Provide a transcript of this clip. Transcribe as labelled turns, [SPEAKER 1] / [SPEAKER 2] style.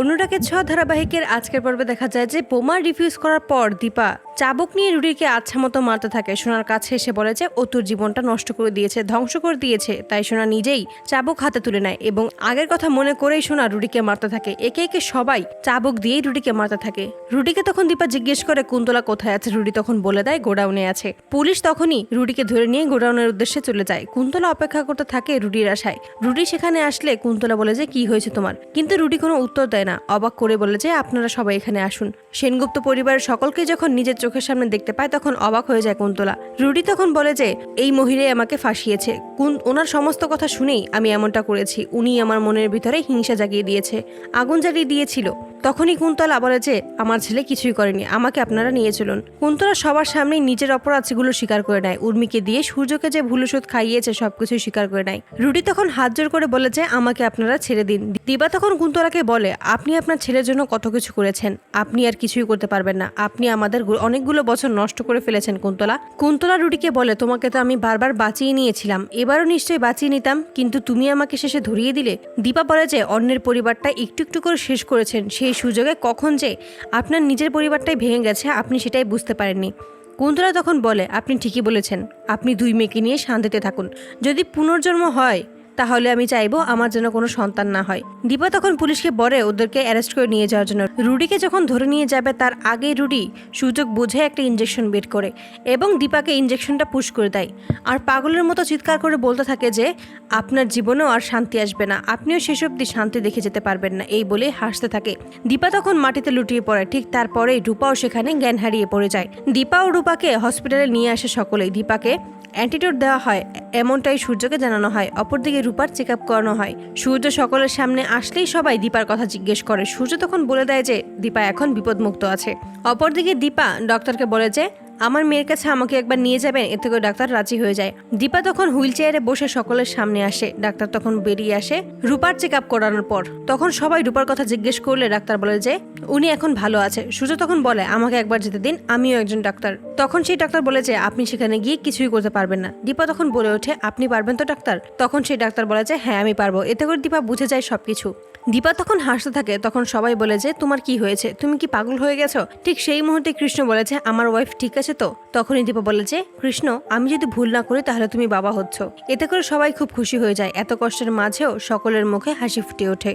[SPEAKER 1] অনুরাগের ছোঁয়া ধারাবাহিকের আজকের পর্বে দেখা যায় যে বোমা রিফিউজ করার পর দীপা চাবুক নিয়ে রুডিকে আচ্ছা মতো মারতে থাকে। সোনার কাছে এসে বলে যে, ও তোর জীবনটা নষ্ট করে দিয়েছে, ধ্বংস করে দিয়েছে। তাই সোনা নিজেই চাবুক হাতে তুলে নেয় এবং আগের কথা মনে করেই সোনা রুডিকে মারতে থাকে। একে একে সবাই চাবুক দিয়েই রুডিকে মারতে থাকে। রুডিকে তখন দীপা জিজ্ঞেস করে, কুন্তলা কোথায় আছে? রুডি তখন বলে দেয়, গোডাউনে আছে। পুলিশ তখনই রুডিকে ধরে নিয়ে গোডাউনের উদ্দেশ্যে চলে যায়। কুন্তলা অপেক্ষা করতে থাকে রুডির আশায়। রুডি সেখানে আসলে কুন্তলা বলে যে, কি হয়েছে তোমার? কিন্তু রুডি কোনো উত্তর দেয় না। অবাক করে বলে যে, আপনারা সবাই এখানে আসুন। সেনগুপ্ত পরিবারের সকলকে যখন নিজের চোখের সামনে দেখতে পায়, তখন অবাক হয়ে যায় কুন্তলা। রুডি তখন বলে যে, এই মহিলাই আমাকে ফাঁসিয়েছে। কুন, ওনার সমস্ত কথা শুনেই আমি এমনটা করেছি। উনি আমার মনের ভিতরে হিংসা জাগিয়ে দিয়েছে। আগুন জ্বালিয়ে দিয়েছিল। তখনই কুন্তলা বলে যে, আমার ছেলে কিছুই করেনি, আমাকে আপনারা নিয়ে চলুন। কুন্তলা সবার সামনেই নিজের অপরাধ সেগুলো স্বীকার করে নেয়। উর্মিকে দিয়ে সূর্যকে যে ভুল ওষুধ খাইয়েছে, সবকিছুই স্বীকার করে নেয়। রুডি তখন হাত জোর করে বলে যে, আমাকে আপনারা ছেড়ে দিন। দিবা তখন কুন্তলাকে বলে, আপনি আপনার ছেলের জন্য কত কিছু করেছেন, আপনি আর কিছুই করতে পারবেন না। আপনি আমাদের অনেকগুলো বছর নষ্ট করে ফেলেছেন কুন্তলা। কুন্তলা রুডিকে বলে, তোমাকে তো আমি বারবার বাঁচিয়ে নিয়েছিলাম, এবারও নিশ্চয়ই বাঁচিয়ে নিতাম, কিন্তু তুমি আমাকে শেষে ধরিয়ে দিলে? দীপা বলে যে, অন্যের পরিবারটা একটু একটু করে শেষ করেছেন, সেই সুযোগে কখন যে আপনার নিজের পরিবারটাই ভেঙে গেছে, আপনি সেটাই বুঝতে পারেননি। কুন্তলা তখন বলে, আপনি ঠিকই বলেছেন। আপনি দুই মেয়েকে নিয়ে শান্তিতে থাকুন। যদি পুনর্জন্ম হয় তাহলে আমি চাইব আমার যেন কোনো সন্তান না হয়। দীপা তখন পুলিশকে বলে, ওদেরকে অ্যারেস্ট করে নিয়ে যাওয়ার জন্য। রুডিকে যখন ধরে নিয়ে যাবে, তার আগে রুডি সুযোগ বুঝে একটা ইঞ্জেকশন বের করে এবং দীপাকে ইঞ্জেকশনটা পুশ করে দেয়। আর পাগলের মতো চিৎকার করে বলতে থাকে যে, আপনার জীবনেও আর শান্তি আসবে না। আপনিও শেষ অব্দি শান্তি দেখে যেতে পারবেন না। এই বলে হাসতে থাকে। দীপা তখন মাটিতে লুটিয়ে পড়ে। ঠিক তারপরেই রূপাও সেখানে জ্ঞান হারিয়ে পড়ে যায়। দীপা ও রূপাকে হসপিটালে নিয়ে আসে সকলেই। দীপাকে অ্যান্টিটিউড দেওয়া হয়। এমনটাই সূর্যকে জানানো হয়। অপরদিকে রূপার চেক আপ করানো হয়। সূর্য সকলের সামনে আসলেই সবাই দীপার কথা জিজ্ঞেস করে। সূর্য তখন বলে দেয় যে, দীপা এখন বিপদমুক্ত আছে। অপরদিকে দীপা ডক্টরকে বলে যে আমার মেয়ের কাছে আমাকে একবার নিয়ে যাবেন, এতে করে ডাক্তার রাজি হয়ে যায়। দীপা তখন হুইল চেয়ারে বসে সকলের সামনে আসে। ডাক্তার তখন বেরিয়ে আসে রূপার চেক আপ করানোর পর। তখন সবাই রূপার কথা জিজ্ঞেস করলে ডাক্তার বলে যে, উনি এখন ভালো আছে। সূর্য তখন বলে, আমাকে একবার যেতে দিন, আমিও একজন ডাক্তার। তখন সেই ডাক্তার বলে যে, আপনি সেখানে গিয়ে কিছুই করতে পারবেন না। দীপা তখন বলে ওঠে, আপনি পারবেন তো ডাক্তার? তখন সেই ডাক্তার বলে যে হ্যাঁ আমি পারব। এতে করে দীপা বুঝে যায় সবকিছু। দীপা তখন হাসতে থাকে, তখন সবাই বলে যে, তোমার কি হয়েছে? তুমি কি পাগল হয়ে গেছো? ঠিক সেই মুহূর্তে কৃষ্ণ বলেছে, আমার ওয়াইফ ঠিক আছে তো? তখনই দীপা বলে যে, কৃষ্ণ, আমি যদি ভুল না করি তাহলে তুমি বাবা হচ্ছ। এতে করে সবাই খুব খুশি হয়ে যায়। এত কষ্টের মাঝেও সকলের মুখে হাসি ফুটে ওঠে।